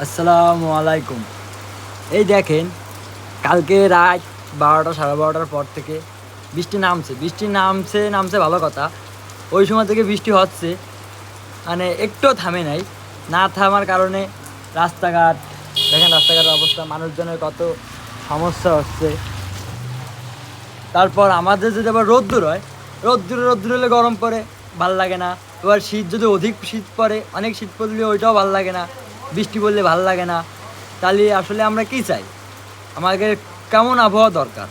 আসসালামু আলাইকুম। এই দেখেন, কালকে রাত বারোটা, সাড়ে বারোটার পর থেকে বৃষ্টি নামছে। বৃষ্টি নামছে নামছে ভালো কথা। ওই সময় থেকে বৃষ্টি হচ্ছে। মানে একটুও থামে নাই। না থামার কারণে রাস্তাঘাট, দেখেন রাস্তাঘাটের অবস্থা, মানুষজনের কত সমস্যা হচ্ছে। তারপর আমাদের যদি আবার রোদ্দুর হয়, রোদ্দুর রোদ্দুর হলে গরম পড়ে, ভালো লাগে না। এবার শীত যদি অধিক শীত পড়ে, অনেক শীত পড়লে ওইটাও ভালো লাগে না। বৃষ্টি পড়লে ভালো লাগে না। তাহলে আসলে আমরা কি চাই? আমাদের কেমন আবহাওয়া দরকার?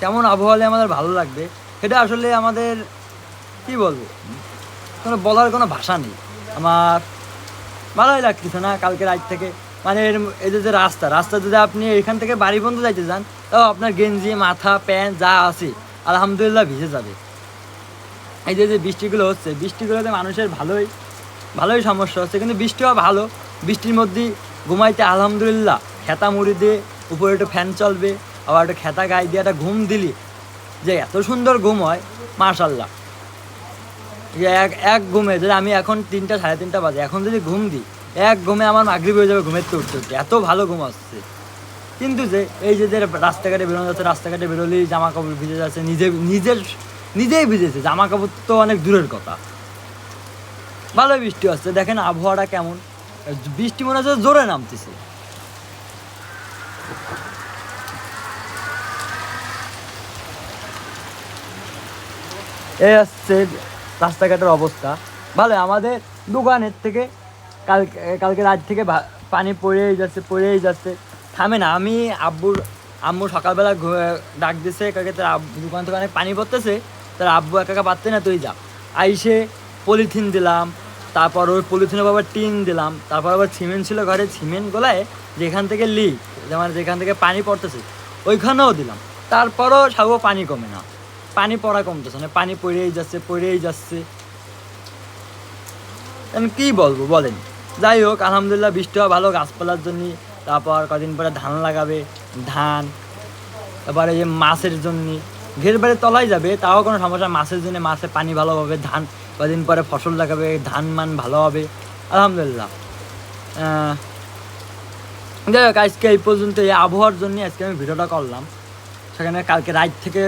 কেমন আবহাওয়া আমাদের ভালো লাগবে? সেটা আসলে আমাদের, কি বলব? কোনো বলার কোনো ভাষা নেই। আমার ভালোই লাগতেছে না কালকে রাত থেকে। মানে এই যে যে রাস্তা রাস্তা যদি আপনি এখান থেকে বাড়ি পর্যন্ত যাইতে যান, তাও আপনার গেঞ্জি, মাথা, প্যান্ট যা আছে, আলহামদুলিল্লাহ ভিজে যাবে। এই যে যে বৃষ্টিগুলো হচ্ছে, বৃষ্টিগুলোতে মানুষের ভালোই ভালোই সমস্যা হচ্ছে, কিন্তু বৃষ্টিও ভালো। বৃষ্টির মধ্যে ঘুমাইতে আলহামদুলিল্লাহ। খেতা মুড়ি দিয়ে উপরে একটু ফ্যান চলবে, আবার একটু খেতা গায়ে দিয়ে একটা ঘুম দিলি যে এত সুন্দর ঘুম হয় মাশাল্লাহ যে এক এক ঘুমে যদি আমি এখন তিনটা, সাড়ে তিনটা বাজে, এখন যদি ঘুম দিই, এক ঘুমে আমার মাগরিব হয়ে যাবে ঘুমের উঠতে উঠতে। এত ভালো ঘুম আসছে। কিন্তু যে এই যে রাস্তাঘাটে বেরোনো যাচ্ছে, রাস্তাঘাটে বেরোলেই জামা কাপড় ভিজে যাচ্ছে, নিজে, নিজের, নিজেই ভিজেছে। জামা কাপড় তো অনেক দূরের কথা। ভালো বৃষ্টি হচ্ছে, দেখেন আবহাওয়াটা কেমন। বৃষ্টি মনে হচ্ছে জোরে নামতেছে। এই হচ্ছে রাস্তাঘাটের অবস্থা। ভালো, আমাদের দোকানের থেকে কালকে কালকে রাত থেকে পানি পড়েই যাচ্ছে পড়েই যাচ্ছে। থামে না আমি আব্বুর আম্মু সকালবেলা ডাক দিছে, কাকে তার দোকান থেকে অনেক পানি পড়তেছে, তার আব্বু একা পারতে না, তুই যা। আইসে পলিথিন দিলাম তারপর ওই পলিথিনের আবার টিন দিলাম, তারপর আবার সিমেন্ট ছিল ঘরে, সিমেন্ট গোলায় যেখান থেকে লিক যেমন যেখান থেকে পানি পড়তেছে, ওইখানেও দিলাম। তারপরও সাগো পানি কমে না। পানি পড়া কমতেছে না, পানি পড়েই যাচ্ছে পড়েই যাচ্ছে। আমি কি বলব, বলেন। যাই হোক, আলহামদুলিল্লাহ বৃষ্টি হওয়া ভালো, গাছপালার জন্য, তারপর কদিন পরে ধান লাগাবে, ধান, তারপরে যে মাছের জন্য। ঘের বাড়ি তলাই যাবে, তাও কোনো সমস্যা, মাছের জন্য মাছে পানি ভালোভাবে ধান কদিন পরে ফসল লাগাবে ধান মান ভালো হবে, আলহামদুলিল্লাহ। যাই হোক, আজকে এই পর্যন্ত এই আবহাওয়ার জন্য আজকে আমি ভিডিওটা করলাম। সেখানে কালকে রাত থেকে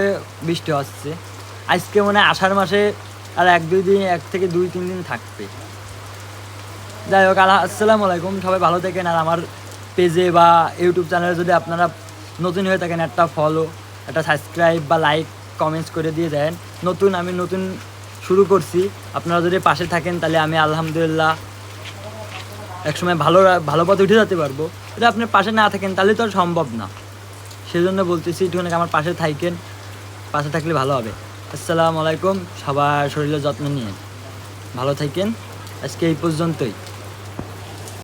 বৃষ্টি হচ্ছে। আজকে মনে হয় আষাঢ় মাসে আর এক, দুই দিন, এক থেকে দুই, তিন দিন থাকবে। যাই হোক, আল্লাহ আসসালামু আলাইকুম। সবাই ভালো থাকেন। আর আমার পেজে বা ইউটিউব চ্যানেলে যদি আপনারা নতুন হয়ে থাকেন, একটা ফলো একটা সাবস্ক্রাইব বা লাইক কমেন্টস করে দিয়ে দেন। নতুন, আমি নতুন শুরু করছি। আপনারা যদি পাশে থাকেন, তাহলে আমি আলহামদুলিল্লাহ একসময় ভালো ভালো পথে উঠে যেতে পারব। যদি আপনি পাশে না থাকেন, তাহলে তো সম্ভব না। সেজন্য বলতেছি, একটুখানি আমার পাশে থাকেন। পাশে থাকলে ভালো হবে। আসসালামু আলাইকুম। সবার শরীরের যত্ন নিয়ে। ভালো থাকেন। আজকে এই পর্যন্তই।